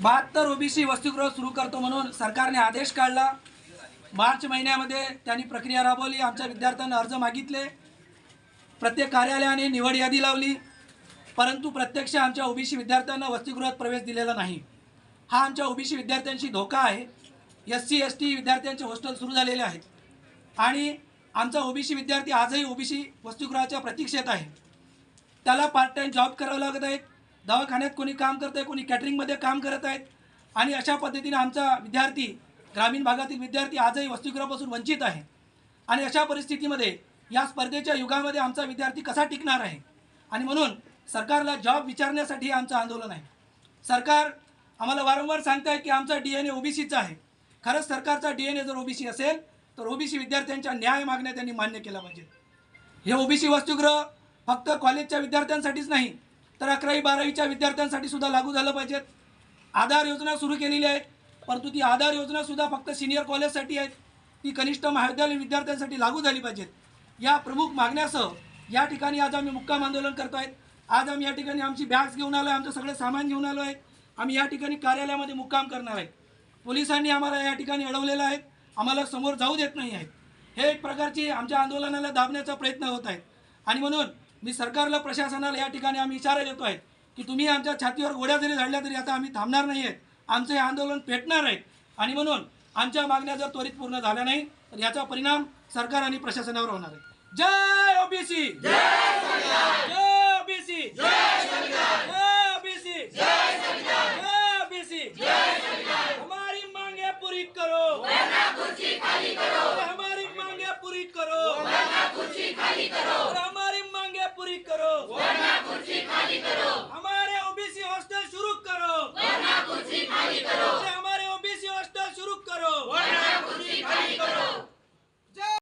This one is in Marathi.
बहात्तर ओबीसी वसतिगृह सुरू करतो म्हणून सरकारने आदेश काढला. मार्च महिन्यामध्ये त्यांनी प्रक्रिया राबवली. आमच्या विद्यार्थ्यांना अर्ज मागितले. प्रत्येक कार्यालयाने निवड यादी लावली. परंतु प्रत्यक्ष आमच्या ओबीसी विद्यार्थ्यांना वसतिगृहात प्रवेश दिलेला नाही. हा आमच्या ओबीसी विद्यार्थ्यांशी धोका आहे. एस सी एस टी विद्यार्थ्यांचे हॉस्टेल सुरू झालेले आहेत. आणि आमचा ओबीसी विद्यार्थी आजही ओबीसी वसतिगृहाच्या प्रतीक्षेत आहे. त्याला पार्ट टाईम जॉब करावं लागत आहेत दवाखान्यात कोणी काम करत आहे कोणी कॅटरिंगमध्ये काम करत आहेत. आणि अशा पद्धतीने आमचा विद्यार्थी ग्रामीण भागातील विद्यार्थी आजही वसतिगृहापासून वंचित आहे. आणि अशा परिस्थितीमध्ये या स्पर्धेच्या युगामध्ये आमचा विद्यार्थी कसा टिकणार आहे? आणि म्हणून सरकारला जॉब विचारण्यासाठी आमचं आंदोलन आहे. सरकार आम्हाला वारंवार सांगत आहे की आमचा डी एन ए ओबीसीचा आहे. खरंच सरकारचा डी एन ए जर ओबीसी असेल तर ओबीसी विद्यार्थ्यांच्या न्याय मागण्या त्यांनी मान्य केला पाहिजे. हे ओबीसी वसतिगृह फक्त कॉलेजच्या विद्यार्थ्यांसाठीच नाही तर अकरावी बारावीच्या विद्यार्थ्यांसाठी सुद्धा लागू झालं पाहिजेत. आधार योजना सुरू केलेली आहे परंतु ती आधार योजना सुद्धा फक्त सिनियर कॉलेजसाठी आहेत ती कनिष्ठ महाविद्यालयीन विद्यार्थ्यांसाठी लागू झाली पाहिजेत. या प्रमुख मागण्यासह या ठिकाणी आज आम्ही मुक्काम आंदोलन करतो आहेत. आज आम्ही या ठिकाणी आमची बॅग्स घेऊन आलो आहे आमचं सगळं सामान घेऊन आलो आहे आम्ही या ठिकाणी कार्यालयामध्ये मुक्काम करणार आहे पोलिसांनी आम्हाला या ठिकाणी अडवलेलं आहे. आम्हाला समोर जाऊ देत नाही आहेत. हे एक प्रकारची आमच्या आंदोलनाला दाबण्याचा प्रयत्न होत आहे आणि म्हणून मी सरकारला प्रशासनाला या ठिकाणी आम्ही इशारा देतो आहे की तुम्ही आमच्या छातीवर गोड्या जरी झाडल्या तरी आता आम्ही थांबणार नाही आहेत. आमचं हे आंदोलन पेटणार आहे. आणि म्हणून आमच्या मागण्या जर त्वरित पूर्ण झाल्या नाही तर याचा परिणाम सरकार आणि प्रशासनावर होणार आहे. जय ओबीसी! जय ओबीसी ਕਰੋ।